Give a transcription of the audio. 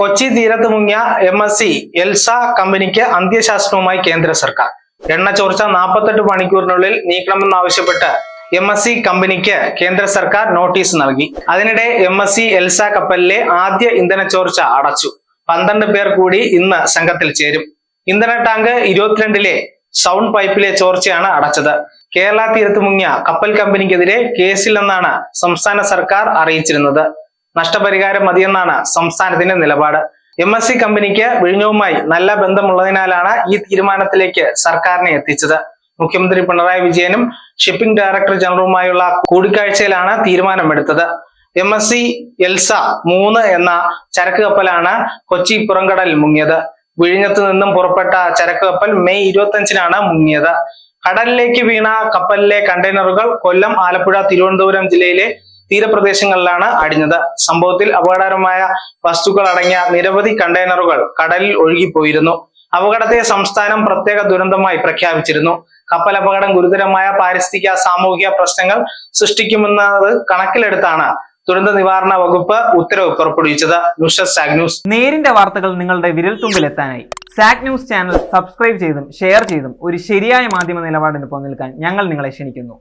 കൊച്ചി തീരത്ത് മുങ്ങിയ M S C Elsa കമ്പനിക്ക് അന്ത്യശാസനവുമായി കേന്ദ്ര സർക്കാർ. എണ്ണ ചോർച്ച നാൽപ്പത്തെട്ട് മണിക്കൂറിനുള്ളിൽ നീക്കണമെന്നാവശ്യപ്പെട്ട് എം എസ് സി കമ്പനിക്ക് കേന്ദ്ര സർക്കാർ നോട്ടീസ് നൽകി. അതിനിടെ എം എസ് സി എൽസ കപ്പലിലെ ആദ്യ ഇന്ധന ചോർച്ച അടച്ചു. പന്ത്രണ്ട് പേർ കൂടി ഇന്ന് സംഘത്തിൽ ചേരും. ഇന്ധന ടാങ്ക് ഇരുപത്തിരണ്ടിലെ സൗണ്ട് പൈപ്പിലെ ചോർച്ചയാണ് അടച്ചത്. കേരള തീരത്ത് മുങ്ങിയ കപ്പൽ കമ്പനിക്കെതിരെ കേസില്ലെന്നാണ് സംസ്ഥാന സർക്കാർ അറിയിച്ചിരുന്നത്. നഷ്ടപരിഹാരം മതിയെന്നാണ് സംസ്ഥാനത്തിന്റെ നിലപാട്. എം എസ് സി കമ്പനിക്ക് വിഴിഞ്ഞവുമായി നല്ല ബന്ധമുള്ളതിനാലാണ് ഈ തീരുമാനത്തിലേക്ക് സർക്കാരിനെ എത്തിച്ചത്. മുഖ്യമന്ത്രി പിണറായി വിജയനും ഷിപ്പിംഗ് ഡയറക്ടർ ജനറലുമായുള്ള കൂടിക്കാഴ്ചയിലാണ് തീരുമാനമെടുത്തത്. എം എസ് സി എൽസ മൂന്ന് എന്ന ചരക്ക് കപ്പലാണ് കൊച്ചി പുറംകടലിൽ മുങ്ങിയത്. വിഴിഞ്ഞത്ത് നിന്നും പുറപ്പെട്ട ചരക്ക് കപ്പൽ മെയ് ഇരുപത്തഞ്ചിനാണ് മുങ്ങിയത്. കടലിലേക്ക് വീണ കപ്പലിലെ കണ്ടെയ്നറുകൾ കൊല്ലം ആലപ്പുഴ തിരുവനന്തപുരം ജില്ലയിലെ തീരപ്രദേശങ്ങളിലാണ് അടിഞ്ഞത്. സംഭവത്തിൽ അപകടകരമായ വസ്തുക്കൾ അടങ്ങിയ നിരവധി കണ്ടെയ്നറുകൾ കടലിൽ ഒഴുകിപ്പോയിരുന്നു. അപകടത്തെ സംസ്ഥാനം പ്രത്യേക ദുരന്തമായി പ്രഖ്യാപിച്ചിരുന്നു. കപ്പൽ അപകടം ഗുരുതരമായ പാരിസ്ഥിതിക സാമൂഹിക പ്രശ്നങ്ങൾ സൃഷ്ടിക്കുമെന്നത് കണക്കിലെടുത്താണ് ദുരന്ത നിവാരണ വകുപ്പ് ഉത്തരവ് പുറപ്പെടുവിച്ചത്. ന്യൂസ് സാഗ് നേരിന്റെ വാർത്തകൾ നിങ്ങളുടെ വിരൽത്തുമ്പിൽ എത്താനായി സാക് ന്യൂസ് ചാനൽ സബ്സ്ക്രൈബ് ചെയ്തും ഷെയർ ചെയ്തും ഒരു ശരിയായ മാധ്യമ നിലപാടിന് നിൽക്കാൻ ഞങ്ങൾ നിങ്ങളെ ക്ഷണിക്കുന്നു.